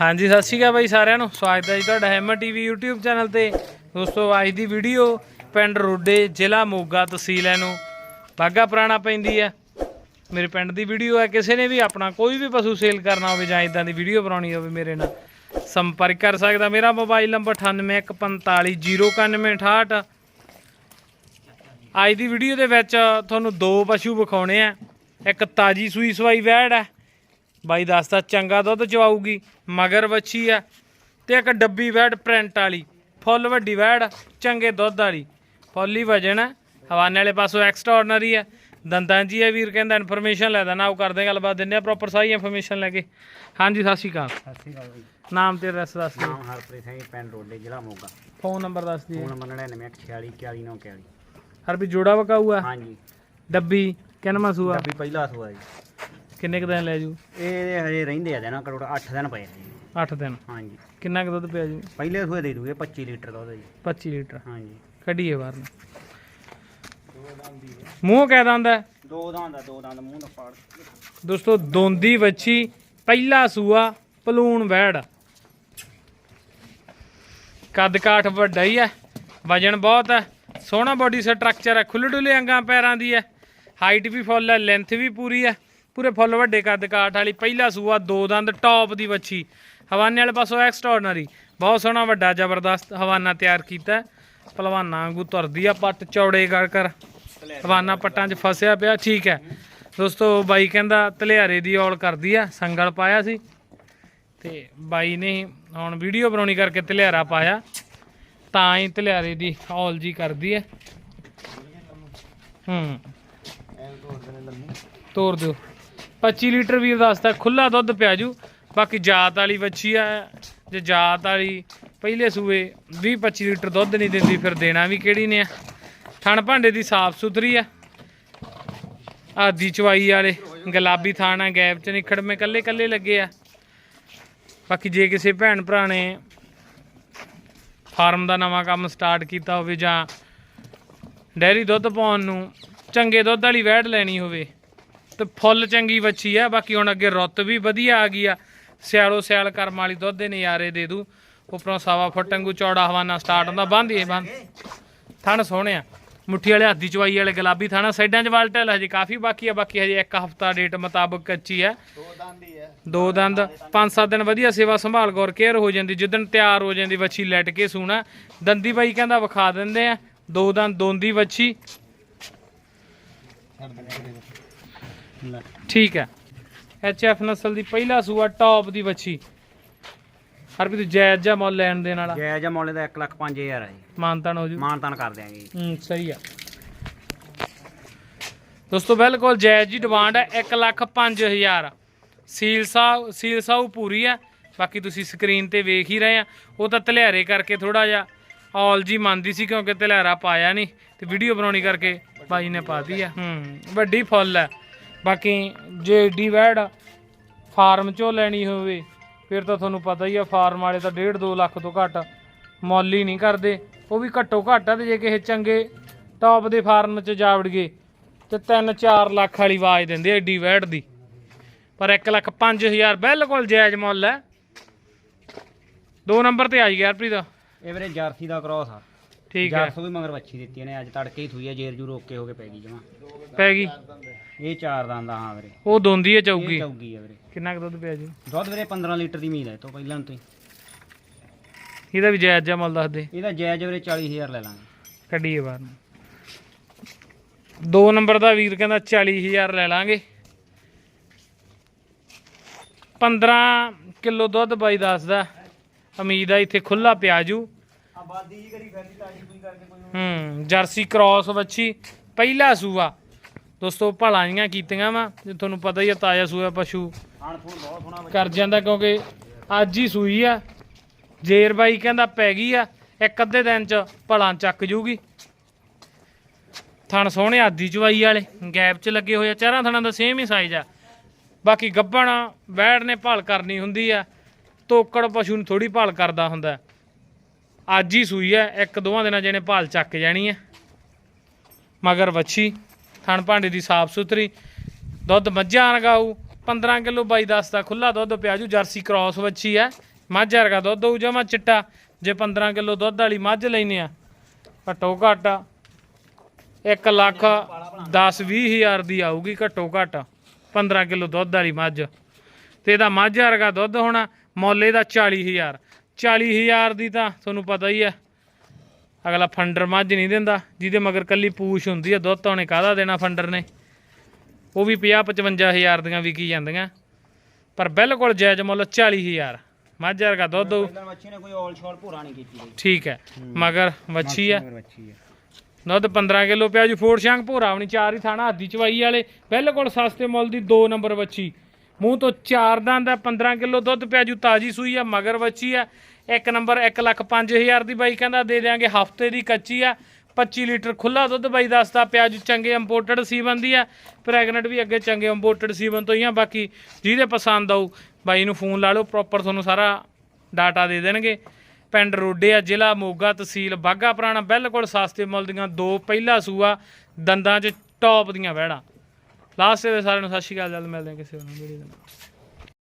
ਹਾਂਜੀ, ਸਤਿ ਸ਼੍ਰੀ ਅਕਾਲ ਬਾਈ ਸਾਰਿਆਂ ਨੂੰ। ਸਵਾਗਤ ਹੈ ਜੀ ਤੁਹਾਡਾ ਹੈਮਰ ਟੀਵੀ YouTube ਚੈਨਲ ਤੇ। ਦੋਸਤੋ, ਅੱਜ ਦੀ ਵੀਡੀਓ ਪਿੰਡ ਰੋਡੇ, ਜ਼ਿਲ੍ਹਾ ਮੋਗਾ ਤਹਿਸੀਲ ਹੈ ਨੂੰ ਬਾਗਾ ਪੁਰਾਣਾ ਪੈਂਦੀ ਹੈ। ਮੇਰੇ ਪਿੰਡ ਦੀ ਵੀਡੀਓ ਹੈ, ਕਿਸੇ ਨੇ ਵੀ ਆਪਣਾ ਕੋਈ ਵੀ ਪਸ਼ੂ ਸੇਲ ਕਰਨਾ ਹੋਵੇ ਜਾਂ ਇਦਾਂ ਦੀ ਵੀਡੀਓ ਬਣਾਉਣੀ ਹੋਵੇ ਮੇਰੇ ਨਾਲ, ਸੰਪਰਕ ਕਰ ਸਕਦਾ। ਮੇਰਾ ਮੋਬਾਈਲ ਨੰਬਰ 9815409168 ਅੱਜ ਦੀ ਵੀਡੀਓ ਦੇ ਵਿੱਚ ਤੁਹਾਨੂੰ ਦੋ ਪਸ਼ੂ ਵਿਖਾਉਣੇ ਆ। ਇੱਕ ਤਾਜੀ ਸੂਈ ਸਵਾਈ ਵੈੜ ਹੈ ਬਾਈ ਦੱਸਦਾ ਚੰਗਾ ਦੁੱਧ ਚਵਾਊਗੀ ਮਗਰ ਵੱਛੀ ਆ। ਤੇ ਇੱਕ ਡੱਬੀ ਵੈੜ ਪ੍ਰਿੰਟ ਵਾਲੀ ਫੁੱਲ ਵੱਡੀ ਵੈੜ ਚੰਗੇ ਦੁੱਧ ਵਾਲੀ। ਫੁੱਲ ਵਜਣ ਹਵਾਨੇ ਵਾਲੇ ਪਾਸੋਂ ਐਕਸਟਰਾ ਆਰਡਨਰੀ ਹੈ ਦੰਦਾਂ ਜੀ ਹੈ ਵੀਰ ਕਹਿੰਦਾ ਇਨਫੋਰਮੇਸ਼ਨ ਲੈ ਦੇਣਾ ਉਹ ਕਰਦੇ ਗੱਲਬਾਤ ਦਿੰਦੇ ਆ ਪ੍ਰੋਪਰ ਸਾਰੀ ਇਨਫੋਰਮੇਸ਼ਨ ਲੈ ਕੇ। ਹਾਂਜੀ ਸਤਿ ਸ਼੍ਰੀ ਅਕਾਲ। ਸਤਿ ਸ਼੍ਰੀ ਅਕਾਲ ਜੀ। ਨਾਮ ਤੇ ਐਡਰੈਸ ਦੱਸ ਦਿਓ। ਨਾਮ ਹਰਪ੍ਰੀਤ ਸਿੰਘ ਪਿੰਡ ਰੋਡੇ ਜ਼ਿਲ੍ਹਾ ਮੋਗਾ। ਫੋਨ ਨੰਬਰ ਦੱਸ ਦਿਓ। ਫੋਨ ਨੰਬਰ 9946 41941 ਹਰ ਵੀ ਜੋੜਾ ਵਕਾਊ ਆ। ਹਾਂਜੀ। ਡੱਬੀ ਕਿੰਨਵਾਂ ਸੂਆ? ਡੱਬੀ ਪਹਿਲਾ ਸੂਆ ਜੀ। ਕਿੰਨੇ ਕੁ ਦਿਨ ਲੈ ਜੂ? ਇਹ ਹਜੇ ਰਹਿੰਦੇ ਆ ਦੇਣਾ ਕਰੋੜ 8 ਦਿਨ ਪਏ ਆ ਜੀ। 8 ਦਿਨ? ਹਾਂਜੀ। ਕਿੰਨਾ ਕੁ ਦੁੱਧ ਪਿਆ ਜੂ? ਪਹਿਲੇ ਸੂਏ ਦੇ ਦੂਗੇ 25 ਲੀਟਰ ਦੁੱਧ ਜੀ। 25 ਲੀਟਰ। ਹਾਂਜੀ। ਕੱਢੀਏ ਬਾਹਰ ਨੂੰ। ਮੂੰਹ ਕਹਿ ਦੰਦਾ ਦੋ ਦੰਦ ਦਾ ਦੰਦ ਮੂੰਹ ਦਾ ਪਾੜ ਦੋਸਤੋ ਦੋਂਦੀ ਵੱਛੀ ਪਹਿਲਾ ਸੂਆ ਪਲੂਣ ਵੈੜ ਕੱਦ ਕਾਠ ਵੱਡਾ ਹੀ ਹੈ ਵਜਨ ਬਹੁਤ ਹੈ ਸੋਹਣਾ ਬਾਡੀ ਸਟਰਕਚਰ ਹੈ ਖੁੱਲੇ ਡੁੱਲੇ ਅੰਗਾਂ ਪੈਰਾਂ ਦੀ ਹੈ ਹਾਈਟ ਵੀ ਫੁੱਲ ਹੈ ਲੈਂਥ ਵੀ ਪੂਰੀ ਹੈ ਪੂਰੇ ਫੁੱਲ ਵੱਡੇ ਕੱਦ ਕਾਠ ਵਾਲੀ ਪਹਿਲਾ ਸੂਆ, ਦੋ ਦੰਦ ਟੌਪ ਦੀ ਵੱਛੀ। ਹਵਾਨੇ ਵਾਲੇ ਪਾਸੋਂ ਐਕਸਟਰਾਰਡਨਰੀ ਬਹੁਤ ਸੋਹਣਾ, ਵੱਡਾ, ਜ਼ਬਰਦਸਤ ਹਵਾਨਾ ਤਿਆਰ ਕੀਤਾ। ਹੈ। ਵਾਂਗੂ ਤੁਰਦੀ ਆ ਪੱਟ, ਚੌੜੇ ਕਰ ਕਰ। ਹਵਾਨਾ ਪੱਟਾਂ 'ਚ ਫਸਿਆ ਪਿਆ, ਠੀਕ ਹੈ। ਦੋਸਤੋ, ਬਾਈ ਕਹਿੰਦਾ ਤਲਿਆਰੇ ਦੀ ਔਲ ਕਰਦੀ ਆ, ਸੰਗਲ ਪਾਇਆ ਸੀ। ਤੇ ਬਾਈ ਨੇ ਹੁਣ ਵੀਡੀਓ ਬਣਾਉਣੀ ਕਰਕੇ ਤਲਿਆਰਾ ਪਾਇਆ। ਤਾਂ ਹੀ ਤਲਿਆਰੇ ਦੀ ਔਲ ਜੀ ਕਰਦੀ ਹੈ। ਹੂੰ। ਤੋਰ ਦਿਓ। 25 ਲੀਟਰ ਵੀਰ ਦੱਸਦਾ ਖੁੱਲਾ ਦੁੱਧ ਪਿਆ ਜੂ। ਬਾਕੀ ਜਾਤ ਵਾਲੀ ਵੱਛੀ ਆ, ਜੇ ਜਾਤ ਵਾਲੀ ਪਹਿਲੇ ਸੂਏ 20 25 ਲੀਟਰ ਦੁੱਧ ਨਹੀਂ ਦਿੰਦੀ, ਫਿਰ ਦੇਣਾ ਵੀ ਕਿਹੜੀ ਨੇ ਆ। ਥਣ ਭਾਂਡੇ ਦੀ ਸਾਫ਼ ਸੁਥਰੀ ਆ। ਆਦੀ ਚਵਾਈ ਵਾਲੇ, ਗੁਲਾਬੀ ਥਾਣ ਆ, ਗੈਪ ਚ ਨਿਖੜਵੇਂ ਕੱਲੇ ਕੱਲੇ ਲੱਗੇ ਆ। ਬਾਕੀ ਜੇ ਕਿਸੇ ਭੈਣ ਭਰਾ ਨੇ ਫਾਰਮ ਦਾ ਨਵਾਂ ਕੰਮ ਸਟਾਰਟ ਕੀਤਾ ਹੋਵੇ ਜਾਂ ਡੈਰੀ ਦੁੱਧ ਪਾਉਣ ਨੂੰ, ਚੰਗੇ ਦੁੱਧ ਵਾਲੀ ਵੈੜ ਲੈਣੀ ਹੋਵੇ ਤੇ ਫੁੱਲ ਚੰਗੀ ਵੱਛੀ ਆ, ਬਾਕੀ ਹੁਣ ਅੱਗੇ ਰੁੱਤ ਵੀ ਵਧੀਆ ਆ ਗਈ ਆ। ਸਿਆਲੋ ਸਿਆਲ ਕਰਮ ਵਾਲੀ ਦੁੱਧ ਦੇ ਨਜ਼ਾਰੇ ਦੇ ਦੂ। ਉੱਪਰੋਂ ਸਵਾ ਫੁੱਟ ਵਾਂਗੂ ਚੌੜਾ ਹਵਾਨਾ ਸਟਾਰਟ ਹੁੰਦਾ ਬੰਦ ਬੰਦ ਥਣ ਸੋਹਣੇ ਮੁੱਠੀ ਵਾਲੇ ਹੱਥੀ ਚਵਾਈ ਵਾਲੇ ਗੁਲਾਬੀ ਥਾਣਾ ਸਾਈਡਾਂ 'ਚ ਵਾਲਟਲ ਹਜੇ ਕਾਫੀ ਬਾਕੀ ਆ, ਬਾਕੀ ਹਜੇ ਇੱਕ ਹਫਤਾ ਡੇਟ ਮੁਤਾਬਕ ਕੱਚੀ ਆ। ਦੋ ਦੰਦ ਹੀ ਹੈ ਦੋ ਦੰਦ, ਪੰਜ ਸੱਤ ਦਿਨ ਵਧੀਆ ਸੇਵਾ ਸੰਭਾਲ ਗੌਰ ਕੇਅਰ ਹੋ ਜਾਂਦੀ, ਜਿੱਦਣ ਤਿਆਰ ਹੋ ਜਾਂਦੀ ਵੱਛੀ ਲੈਟ ਕੇ ਸੂਣਾ। ਦੰਦੀ ਬਾਈ ਕਹਿੰਦਾ ਵਿਖਾ ਦਿੰਦੇ ਆ, ਦੋ ਦੰਦ, ਦੋਂਦੀ ਵੱਛੀ। ਠੀਕ ਹੈ। ਐਚ ਐਫ ਨਸਲ ਦੀ ਪਹਿਲਾ ਸੂਆ ਟੌਪ ਦੀ ਵੱਛੀ। ਹਰਪ੍ਰੀਤ ਜਾਇਜ਼ ਜਿਹਾ ਮੁੱਲ ਲੈਣ ਦੇਣ ਵਾਲਾ। ਜੈ ਜਾ ਮੌਲੇ ਦਾ 1 ਲੱਖ 5000 ਹੈ ਜੀ। ਮਾਨਤਾਨ ਹੋ ਜੂ। ਮਾਨਤਾਨ ਕਰ ਦਿਆਂਗੇ ਜੀ। ਹੂੰ ਸਹੀ ਆ। ਦੋਸਤੋ ਬਿਲਕੁਲ ਜਾਇਜ਼ ਜੀ ਡਿਮਾਂਡ ਹੈ 1 ਲੱਖ 5000 ਸੀਲ ਸਾਹ ਸੀਲ ਸਾਹ ਪੂਰੀ ਆ। ਬਾਕੀ ਤੁਸੀਂ ਸਕਰੀਨ ਤੇ ਵੇਖ ਹੀ ਰਹੇ ਆ। ਉਹ ਤਾਂ ਧਲਿਆਰੇ ਕਰਕੇ ਥੋੜਾ ਜਿਹਾ ਔਲ ਜੀ ਮੰਨਦੀ ਸੀ ਕਿਉਂਕਿ ਧਲਿਆਰਾ ਪਾਇਆ ਨਹੀਂ। ਤੇ ਵੀਡੀਓ ਬਣਾਉਣੀ ਕਰਕੇ ਭਾਈ ਨੇ ਪਾਤੀ ਆ। ਹੂੰ ਵੱਡੀ ਫੁੱਲ ਹੈ ਬਾਕੀ ਜੇ ਡੀ ਵੈਡ ਫਾਰਮ ਚੋਂ ਲੈਣੀ ਹੋਵੇ, ਫਿਰ ਤਾਂ ਤੁਹਾਨੂੰ ਪਤਾ ਹੀ ਆ, ਫਾਰਮ ਵਾਲੇ ਤਾਂ 1.5 2 ਲੱਖ ਤੋਂ ਘੱਟ ਮੁੱਲ ਹੀ ਨਹੀਂ ਕਰਦੇ। ਉਹ ਵੀ ਘੱਟੋ ਘੱਟ ਆ ਤੇ ਜੇ ਕਿਸੇ ਚੰਗੇ ਟੌਪ ਦੇ ਫਾਰਮ 'ਚ ਜਾ ਵੜਗੇ ਤੇ 3-4 ਲੱਖ ਵਾਲੀ ਆਵਾਜ਼ ਦਿੰਦੇ ਆ ਏਡੀ ਵੈਟ ਦੀ। ਪਰ 1 ਲੱਖ 5000 ਬਿਲਕੁਲ ਜਾਇਜ਼ ਮੁੱਲ ਹੈ। ਦੋ ਨੰਬਰ ਤੇ ਆ ਜੀ ਯਾਰ ਪ੍ਰੀਤ ਇਹ ਵੀਰੇ ਜਰਸੀ ਦਾ ਕ੍ਰੋਸ ਆ। ਠੀਕ ਹੈ। ਜਰਸੀ ਵੀ ਮਗਰ ਵੱਛੀ ਦਿੱਤੀ ਨੇ ਅੱਜ ਤੜਕੇ ਹੀ ਥੂਈ ਆ ਜੇਰ ਜੂ ਰੋਕ ਹੋ ਕੇ ਪੈ ਗਈ ਜਮਾ। ਪੈ ਗਈ? ਇਹ ਚਾਰ ਦੰਦ ਆ ਹਾਂ ਵੀਰੇ। ਉਹ ਦੋਂਦੀ ਹੈ ਇਹ ਚੌਗੀ ਚੌਗੀ ਆ ਵੀਰੇ। ਕਿੰਨਾ ਕੁ ਦੁੱਧ ਪਿਆ ਜੀ? ਦੁੱਧ ਵੀਰੇ 15 ਲੀਟਰ ਦੀ ਮੀਲ ਹੈ ਤੋਂ ਪਹਿਲਾਂ ਤੋਂ ਹੀ। ਇਹਦਾ ਵੀ ਜਾਇਜ਼ ਜਿਹਾ ਮੁੱਲ ਦੱਸ ਦੇ। ਇਹਦਾ ਜਾਇਜ਼ ਵੀਰੇ 40000 ਲੈ ਲਾਂਗੇ। ਕੱਢੀਏ ਬਾਹਰ ਨੂੰ। ਦੋ ਨੰਬਰ ਦਾ ਵੀਰ ਕਹਿੰਦਾ 40000 ਲੈ ਲਾਂਗੇ। 15 ਕਿਲੋ ਦੁੱਧ ਬਾਈ ਦੱਸਦਾ। ਉਮੀਦ ਆ ਇੱਥੇ ਖੁੱਲਾ ਪਿਆਜੂ ਆਬਾਦੀ ਹੀ ਕਰੀ ਫਿਰਦੀ ਤਾਜੀ ਕੋਈ ਕਰਕੇ ਕੋਈ ਹੂੰ ਜਰਸੀ ਕ੍ਰਾਸ ਵੱਛੀ ਪਹਿਲਾ ਸੂਆ। ਦੋਸਤੋ ਭਲਾਈਆਂ ਕੀਤੀਆਂ ਵਾ ਜੇ ਤੁਹਾਨੂੰ ਪਤਾ ਹੀ ਆ ਤਾਜ਼ਾ ਸੂਆ ਪਸ਼ੂ। ਖਾਣ ਖੂਣ ਬਹੁਤ ਸੋਹਣਾ ਕਰ ਜਾਂਦਾ ਕਿਉਂਕਿ ਅੱਜ ਹੀ ਸੂਈ ਆ। ਜੇਰ ਬਾਈ ਕਹਿੰਦਾ ਪੈ ਗਈ ਆ ਇੱਕ ਅੱਧੇ ਦਿਨ ਚ ਭਲਾਂ ਚੱਕ ਜੂਗੀ। ਥਣ ਸੋਹਣੇ ਆਦੀ ਚਵਾਈ ਵਾਲੇ ਗੈਪ ਚ ਲੱਗੇ ਹੋਏ ਆ ਚਾਰਾਂ ਥਣਾਂ ਦਾ ਸੇਮ ਹੀ ਸਾਈਜ਼ ਆ। ਬਾਕੀ ਗੱਬਣ ਬੈੜ ਨੇ ਭਾਲ ਕਰਨੀ ਹੁੰਦੀ ਆ ਤੋਕੜ ਪਸ਼ੂ ਨੂੰ ਥੋੜੀ ਭਾਲ ਕਰਦਾ ਹੁੰਦਾ। ਅੱਜ ਹੀ ਸੂਈ ਹੈ, ਇੱਕ ਦੋਵਾਂ ਦਿਨਾਂ ਜਿਹਨੇ ਭਾਲ ਚੱਕ ਜਾਣੀ ਹੈ। ਮਗਰ ਵੱਛੀ, ਥਣ ਭਾਂਡੇ ਦੀ ਸਾਫ਼ ਸੁਥਰੀ, ਦੁੱਧ ਮੱਝਾਂ ਰਗਾਊ 15 ਕਿਲੋ ਬਾਈ ਦੱਸ ਦਾ ਖੁੱਲਾ ਦੁੱਧ ਪਿਆ ਜੂ, ਜਰਸੀ ਕ੍ਰਾਸ ਵੱਛੀ ਹੈ। ਮੱਝ ਵਰਗਾ ਦੁੱਧ ਹੋਊ ਜਮਾ ਚਿੱਟਾ, ਜੇ 15 ਕਿਲੋ ਦੁੱਧ ਵਾਲੀ ਮੱਝ ਲੈਨੇ ਆ, ਘੱਟੋ ਘੱਟ 1 ਲੱਖ 10 20 ਹਜ਼ਾਰ ਦੀ ਆਊਗੀ ਘੱਟੋ ਘੱਟ 15 ਕਿਲੋ ਦੁੱਧ ਵਾਲੀ ਮੱਝ। ਤੇ ਇਹਦਾ ਮੱਝ ਵਰਗਾ ਦੁੱਧ ਹੋਣਾ, ਮੁੱਲ ਇਹਦਾ 40000 40000 ਦੀ ਤਾਂ ਤੁਹਾਨੂੰ ਪਤਾ ਹੀ ਹੈ ਅਗਲਾ ਫੰਡਰ ਮੱਝ ਨਹੀਂ ਦਿੰਦਾ ਜਿਹਦੇ ਮਗਰ ਕੱਲੀ ਪੂਛ ਹੁੰਦੀ ਹੈ ਦੁੱਧ ਤਾਂ ਉਹਨੇ ਕਾਹਦਾ ਦੇਣਾ ਫੰਡਰ ਨੇ? ਉਹ ਵੀ 50 55000 ਦੀਆਂ ਵਿਕੀ ਜਾਂਦੀਆਂ। ਪਰ ਬਿਲਕੁਲ ਜਾਇਜ਼ ਮੁੱਲ 40000 ਮੱਝ ਵਰਗਾ ਦੁੱਧ ਹੋਊ। ਪਹਿਲਾਂ ਬੱਚੀ ਨੇ ਕੋਈ ਔਲ ਛੋਲ ਭੂਰਾ ਨਹੀਂ ਕੀਤੀ ਬਈ ਠੀਕ ਹੈ ਮਗਰ ਵੱਛੀ ਹੈ ਦੁੱਧ 15 ਕਿਲੋ ਪਿਆ ਜੀ ਫੋੜ ਸ਼ਾਂਗ ਭੋਰਾ ਆਪਣੀ ਚਾਰ ਹੀ ਥਾਣਾ ਹੱਦੀ ਚਵਾਈ ਵਾਲੇ। ਬਿਲਕੁਲ ਸਸਤੇ ਮੁੱਲ ਦੀ 2 ਨੰਬਰ ਵੱਛੀ। ਮੂੰਹ ਤੋਂ ਚਾਰ ਦੰਦ ਹੈ 15 ਕਿਲੋ ਦੁੱਧ ਪਿਆ, ਜੂ ਤਾਜੀ ਸੂਈ ਆ, ਮਗਰ ਬੱਚੀ ਆ। ਇੱਕ ਨੰਬਰ 1 ਲੱਖ 5000 ਦੀ ਬਾਈ ਕਹਿੰਦਾ ਦੇ ਦਿਆਂਗੇ, ਹਫ਼ਤੇ ਦੀ ਕੱਚੀ ਆ। 25 ਲੀਟਰ ਖੁੱਲਾ ਦੁੱਧ ਬਾਈ ਦੱਸਦਾ ਪਿਆ, ਜੂ ਚੰਗੇ ਇੰਪੋਰਟਡ ਸੀਵਨ ਦੀ ਆ। ਪ੍ਰੈਗਨੈਂਟ ਵੀ ਅੱਗੇ ਚੰਗੇ ਇੰਪੋਰਟਡ ਸੀਵਨ ਤੋਂ ਹੀ ਆ, ਬਾਕੀ ਜਿਹਦੇ ਪਸੰਦ ਆਊ, ਬਾਈ ਨੂੰ ਫੋਨ ਲਾ ਲਓ ਪ੍ਰੋਪਰ ਤੁਹਾਨੂੰ ਸਾਰਾ ਡਾਟਾ ਦੇ ਦੇਣਗੇ। ਪਿੰਡ ਰੋਡੇ ਆ, ਜ਼ਿਲ੍ਹਾ ਮੋਗਾ ਤਹਿਸੀਲ ਬਾਗਾ ਪੁਰਾਣਾ, ਬਿਲਕੁਲ ਸਸਤੇ ਮੁੱਲ ਦੀਆਂ ਦੋ ਪਹਿਲਾ ਸੂਆ, ਦੰਦਾਂ 'ਚ ਟੌਪ ਦੀਆਂ ਵਹਿੜਾਂ। ਲਾਸਟ ਦੇ ਸਾਰਿਆਂ ਨੂੰ ਸਤਿ ਸ਼੍ਰੀ ਅਕਾਲ, ਜਲਦ ਮਿਲਦੇ ਹਾਂ ਕਿਸੇ ਹੋਰ ਵੀਡੀਓ ਦੇ ਨਾਲ।